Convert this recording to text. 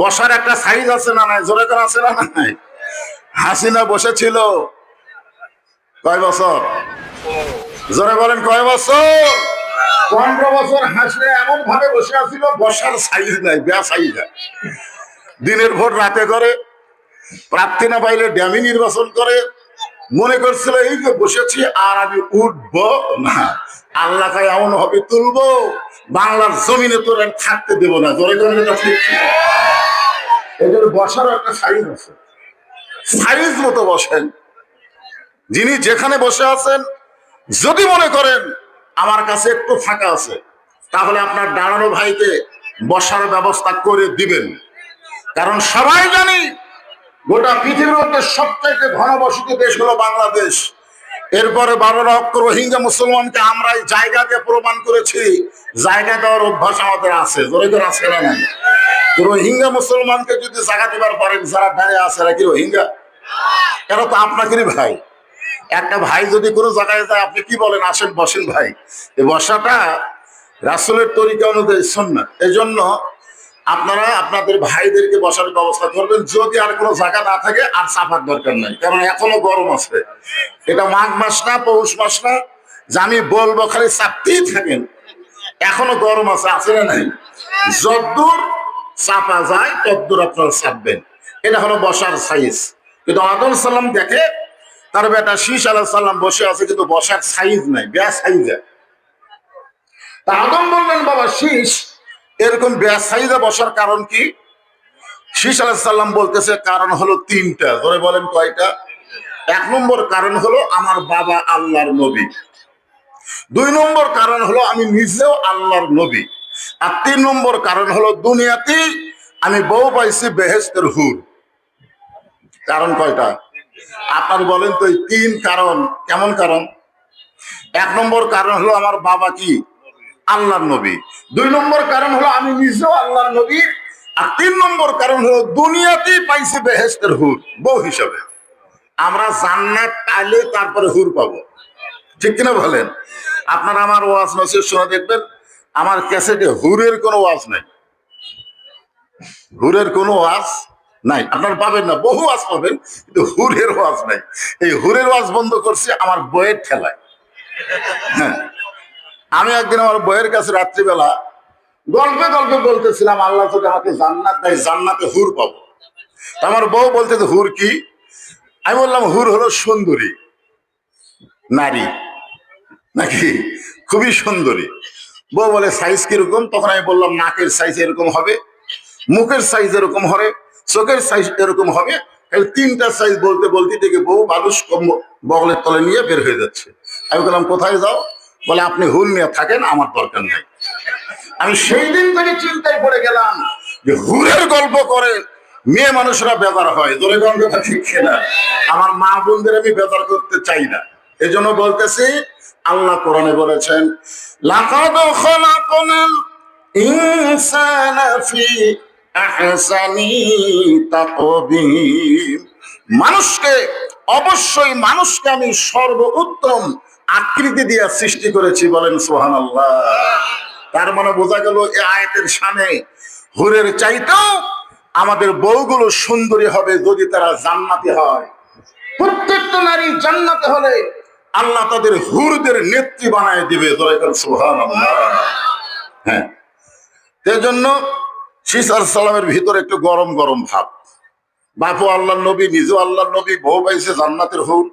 বসার একটা সাইজ আছে না নাই? জোরে করে আছে না নাই? হাসিনা বসেছিল কয় বছর? জোরে বলেন, কয় বছর? পনেরো বছর হাসলে এমন ভাবে বসে আছিল, বসার সাইজ নাই, বেয়া সাইজ দিনের ভোর রাতে করে, প্রার্থী না পাইলে ড্যামি নির্বাচন করে। মনে করছিল, এই যে বসেছি আর আমি উঠব না। আল্লাহ এমন হবে তুলবো। বাংলার জমিনে তোর আর থাকতে দেবো না। জোরে জন্য বসারও একটা সাইজ আছে। সাইজ মতো বসেন। যিনি যেখানে বসে আছেন, যদি মনে করেন আমার কাছে একটু ফাঁকা আছে, তাহলে আপনার দাঁড়ানো ভাইকে বসার ব্যবস্থা করে দিবেন। কারণ সবাই জানি গোটা পৃথিবীর মধ্যে সবচাইতে ঘনবসতি দেশ হলো বাংলাদেশ। এরপরে বারো লক্ষ রোহিঙ্গা মুসলমানকে আমরা এই জায়গাকে প্রমাণ করেছি। জায়গা দেওয়ার অভ্যাস আমাদের আছে। জোরে করে আছে না নাই? রোহিঙ্গা মুসলমানকে যদি জায়গা দিবার পারেন, যারা দাঁড়িয়ে আছে, এরা কি রোহিঙ্গা? এরা তো আপনাকেরই ভাই। একটা ভাই যদি কোনো জায়গায় যায়, আপনি কি বলেন? আসেন, বসেন ভাই। এই বসাটা রাসুলের তরিকা অনুযায়ী সন্ন্যাত এই জন্য আপনারা আপনাদের ভাইদেরকে বসার ব্যবস্থা করবেন। যদি আর কোনো জায়গা না থাকে, আর চাপার দরকার নাই। কারণ এখনও গরম আছে। এটা মাঘ মাস না, পৌষ মাস না। যে আমি বলব খালি চাপতেই থাকেন। এখনও গরম আছে আছে না নাই? যদ্দূর চাপা যায়, তদ্দূর আপনারা চাপবেন। এটা হলো বসার সাইজ। কিন্তু আদম সাল্লাম দেখে, তার বেটা শীষ আলাহ সাল্লাম বসে আছে, কিন্তু বসার সাইজ নাই, বেয়া সাইজ। তা আদম বললেন, বাবা শীষ এরকম বেয়া বসার কারণ কি? শীষ আলাহ সাল্লাম বলতেছে, কারণ হলো তিনটা। ধরে বলেন কয়টা? এক নম্বর কারণ হলো আমার বাবা আল্লাহর নবী। দুই নম্বর কারণ হলো আমি নিজেও আল্লাহর নবী। আর তিন নম্বর কারণ হলো দুনিয়াতে আমি বউ পাইছি বেহেস্তের হুর। কারণ কয়টা? আপনার বলেন তো এই তিন কারণ কেমন কারণ? এক নম্বর কারণ হলো আমার বাবা কি? আল্লাহর নবী। দুই নম্বর কারণ হলো আমি নিজেও আল্লাহর নবী, আর তিন নম্বর কারণ হলো দুনিয়াতেই পাইছি বেহেস্তের হুর, বউ হিসাবে। আমরা জান্নাত পাইলে তারপরে হুর পাবো। ঠিক কিনা বলেন? আপনারা আমার ওয়াজ নসির শোনা দেখবেন, আমার ক্যাসেটে হুরের কোনো ওয়াজ নাই। হুরের কোনো ওয়াজ নাই। আপনার পাবেন না, বহু ওয়াজ পাবেন, কিন্তু হুরের ওয়াজ নাই। এই হুরের ওয়াজ বন্ধ করছে, আমার বইয়ের ঠেলায়। হ্যাঁ। আমি একদিন আমার বইয়ের কাছে রাত্রিবেলা গল্পে গল্পে বলতেছিলাম, আল্লাহ যদি আমাকে জান্নাত দেয়, জান্নাতে হুর পাবো। আমার বউ বলতে হুর কি? আমি বললাম, হুর হলো সুন্দরী, নারী, নাকি? খুবই সুন্দরী। বউ বলে, সাইজ কীরকম? তখন আমি বললাম, নাকের সাইজ এরকম হবে, মুখের সাইজ এরকম হবে, চোখের সাইজ এরকম হবে। তিনটা সাইজ বলতে বলতে দেখে বউ মানুষ বগলের তলে নিয়ে বের হয়ে যাচ্ছে। আমি বললাম, কোথায় যাও? বলে, আপনি হুল নিয়ে থাকেন, আমার দরকার নেই। আমি সেই দিন থেকে চিন্তায় পড়ে গেলাম যে হুরের গল্প করে মেয়ে মানুষরা বেজার হয়। দূরে গল্পটা ঠিক না আমার মা বোনদের আমি বেজার করতে চাই না। এই জন্য বলতেছি, আল্লাহ কোরআনে বলেছেন, লাকাদ খলাকনাল ইনসানা ফি আহসানি তাকবীর মানুষকে, অবশ্যই মানুষকে আমি সর্বোত্তম আকৃতি দিয়ে সৃষ্টি করেছি বলেন সোহান আল্লাহ তার মানে বোঝা গেল এই আয়াতের সামনে হুরের চাইতেও আমাদের বউগুলো সুন্দরী হবে যদি তারা জান্নাতি হয়। প্রত্যেকটা নারী জান্নাতে হলে আল্লাহ তাদের হুরদের নেত্রী বানায় দিবে সোহান হ্যাঁ। সালামের ভিতরে একটু গরম গরম ভাব। বাপু আল্লাহ নবী, নিজেও আল্লাহ নবী, বউ পাইছে জান্নাতের হুর।